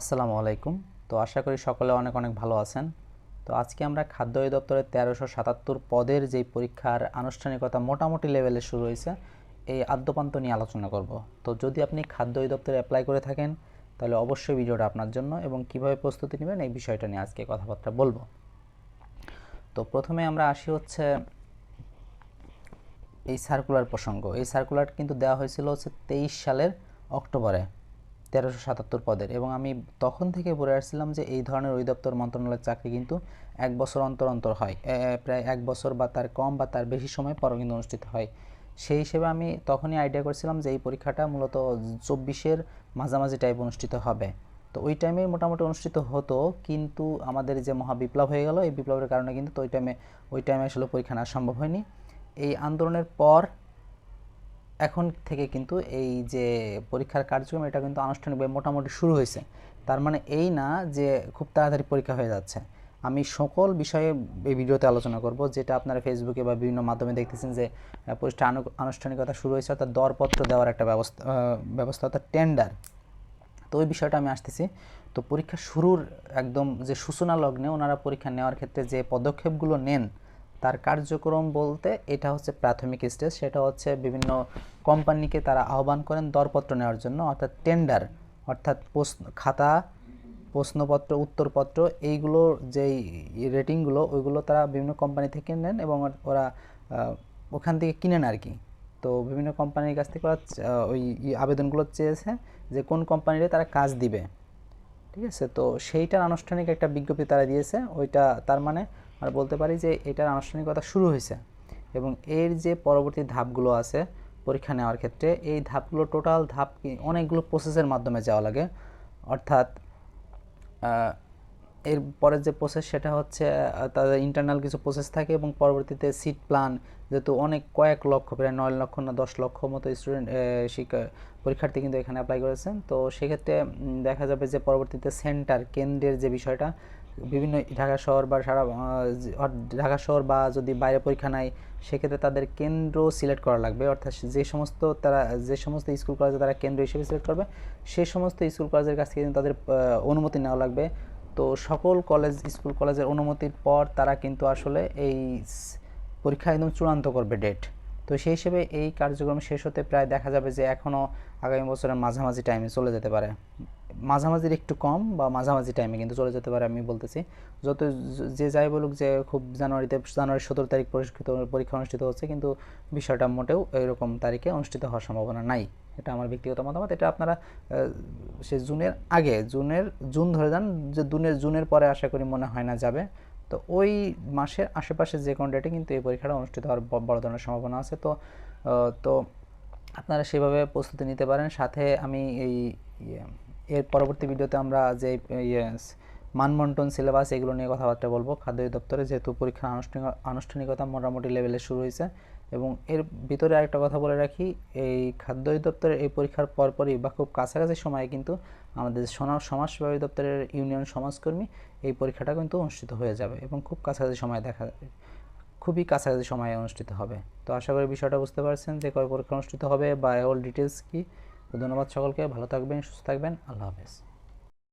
আসসালামু আলাইকুম। তো আশা করি সকলে অনেক অনেক ভালো আছেন। তো আজকে আমরা খাদ্য অধিদপ্তরের তেরোশো সাতাত্তর পদের যেই পরীক্ষার আনুষ্ঠানিকতা মোটামুটি লেভেলে শুরু হয়েছে, এই আদ্যপান্ত নিয়ে আলোচনা করব। তো যদি আপনি খাদ্য অধিদপ্তরে অ্যাপ্লাই করে থাকেন, তাহলে অবশ্যই ভিডিওটা আপনার জন্য এবং কীভাবে প্রস্তুতি নেবেন এই বিষয়টা নিয়ে আজকে কথাবার্তা বলব। তো প্রথমে আমরা আসি হচ্ছে এই সার্কুলার প্রসঙ্গ। এই সার্কুলার কিন্তু দেওয়া হয়েছিল হচ্ছে তেইশ সালের অক্টোবরে। তেরোশো সাতাত্তর পদের। এবং আমি তখন থেকে বলে আসছিলাম যে এই ধরনের অধিদপ্তর মন্ত্রণালয়ের চাকরি কিন্তু এক বছর অন্তর অন্তর হয়। প্রায় এক বছর বা তার কম বা তার বেশি সময় পর কিন্তু অনুষ্ঠিত হয়। সেই হিসেবে আমি তখনই আইডিয়া করেছিলাম যে এই পরীক্ষাটা মূলত চব্বিশের মাঝামাঝি টাইপ অনুষ্ঠিত হবে। তো ওই টাইমে মোটামুটি অনুষ্ঠিত হতো, কিন্তু আমাদের যে মহা বিপ্লব হয়ে গেল, এই বিপ্লবের কারণে কিন্তু ওই টাইমে ওই টাইমে আসলে পরীক্ষা নেওয়া সম্ভব হয়নি। এই আন্দোলনের পর এখন থেকে কিন্তু এই যে পরীক্ষার কার্যক্রম, এটা কিন্তু আনুষ্ঠানিকভাবে মোটামুটি শুরু হয়েছে। তার মানে এই না যে খুব তাড়াতাড়ি পরীক্ষা হয়ে যাচ্ছে। আমি সকল বিষয়ে এই ভিডিওতে আলোচনা করব, যেটা আপনারা ফেসবুকে বা বিভিন্ন মাধ্যমে দেখতেছেন যে পরীক্ষা আনুষ্ঠানিকতা শুরু হয়েছে, অর্থাৎ দরপত্র দেওয়ার একটা ব্যবস্থা ব্যবস্থা, অর্থাৎ টেন্ডার তো ওই বিষয়টা আমি আসতেছি। তো পরীক্ষা শুরুর একদম যে সূচনা লগ্নে ওনারা পরীক্ষা নেওয়ার ক্ষেত্রে যে পদক্ষেপগুলো নেন তার কার্যক্রম বলতে এটা হচ্ছে প্রাথমিক স্টেজ, সেটা হচ্ছে বিভিন্ন কোম্পানিকে তারা আহ্বান করেন দরপত্র নেওয়ার জন্য, অর্থাৎ টেন্ডার, অর্থাৎ প্রশ্ন, খাতা, প্রশ্নপত্র, উত্তরপত্র, এইগুলো যেই রেটিংগুলো, ওইগুলো তারা বিভিন্ন কোম্পানি থেকে নেন এবং ওরা ওখান থেকে কিনেন আর কি। তো বিভিন্ন কোম্পানির কাছ থেকে ওরা ওই আবেদনগুলো চেয়েছে যে কোন কোম্পানিতে তারা কাজ দিবে। ঠিক আছে? তো সেইটার আনুষ্ঠানিক একটা বিজ্ঞপ্তি তারা দিয়েছে, ওইটা তার মানে আমরা বলতে পারি যে এটার আনুষ্ঠানিকতা শুরু হয়েছে এবং এর যে পরবর্তী ধাপগুলো আছে পরীক্ষা নেওয়ার ক্ষেত্রে, এই ধাপগুলো টোটাল ধাপ অনেকগুলো প্রসেসের মাধ্যমে যাওয়া লাগে। অর্থাৎ এর পরের যে প্রসেস সেটা হচ্ছে তাদের ইন্টারনাল কিছু প্রসেস থাকে এবং পরবর্তীতে সিট প্ল্যান যেহেতু অনেক কয়েক লক্ষ, প্রায় নয় লক্ষ না দশ লক্ষ মতো স্টুডেন্ট শিক্ষা, পরীক্ষার্থী কিন্তু এখানে অ্যাপ্লাই করেছেন। তো সেক্ষেত্রে দেখা যাবে যে পরবর্তীতে সেন্টার কেন্দ্রের যে বিষয়টা বিভিন্ন ঢাকা শহর বা সারা ঢাকা শহর বা যদি বাইরে পরীক্ষা নেয় সেক্ষেত্রে তাদের কেন্দ্র সিলেক্ট করা লাগবে। অর্থাৎ যে সমস্ত তারা, যে সমস্ত স্কুল কলেজে তারা কেন্দ্র হিসেবে সিলেক্ট করবে সেই সমস্ত স্কুল কলেজের কাছ থেকে তাদের অনুমতি নেওয়া লাগবে। তো সকল কলেজ স্কুল কলেজের অনুমতির পর তারা কিন্তু আসলে এই পরীক্ষা একদম চূড়ান্ত করবে ডেট তো সেই হিসেবে এই কার্যক্রম শেষ হতে প্রায় দেখা যাবে যে এখনও আগামী বছরের মাঝামাঝি টাইমে চলে যেতে পারে। মাঝামাঝির একটু কম বা মাঝামাঝি টাইমে কিন্তু চলে যেতে পারে আমি বলতেছি। যত যে যাই বলুক যে খুব জানুয়ারিতে জানুয়ারি সতেরো তারিখ পরিষ্কৃত পরীক্ষা অনুষ্ঠিত হচ্ছে কিন্তু বিষয়টা মোটেও এরকম তারিখে অনুষ্ঠিত হওয়ার সম্ভাবনা নাই। এটা আমার ব্যক্তিগত মতামত। এটা আপনারা সে জুনের আগে, জুনের, জুন ধরে যান, যে জুনের জুনের পরে আশা করি মনে হয় না যাবে। তো ওই মাসের আশেপাশে যে কোনো ডেটে কিন্তু এই পরীক্ষাটা অনুষ্ঠিত হওয়ার বড় ধরনের সম্ভাবনা আছে। তো তো আপনারা সেভাবে প্রস্তুতি নিতে পারেন। সাথে আমি এই ইয়ে, এর পরবর্তী ভিডিওতে আমরা যে ইয়ে, মানবন্টন সিলেবাস এগুলো নিয়ে কথাবার্তা বলব। খাদ্য দপ্তরে যেহেতু পরীক্ষার আনুষ্ঠানিক আনুষ্ঠানিকতা মোটামুটি লেভেলে শুরু হয়েছে এবং এর ভিতরে আরেকটা কথা বলে রাখি, এই খাদ্য দপ্তরের এই পরীক্ষার পরপরই বা খুব কাছাকাছি সময়ে কিন্তু আমাদের সোনা- সমাজসেবা দপ্তরের ইউনিয়ন সমাজকর্মী এই পরীক্ষাটা কিন্তু অনুষ্ঠিত হয়ে যাবে এবং খুব কাছাকাছি সময়ে দেখা, খুবই কাছাকাছি সময়ে অনুষ্ঠিত হবে। তো আশা করি বিষয়টা বুঝতে পারছেন যে কয় পরীক্ষা অনুষ্ঠিত হবে বা অল ডিটেলস কি। তো ধন্যবাদ সকলকে, ভালো থাকবেন, সুস্থ থাকবেন, আল্লাহ হাফেজ।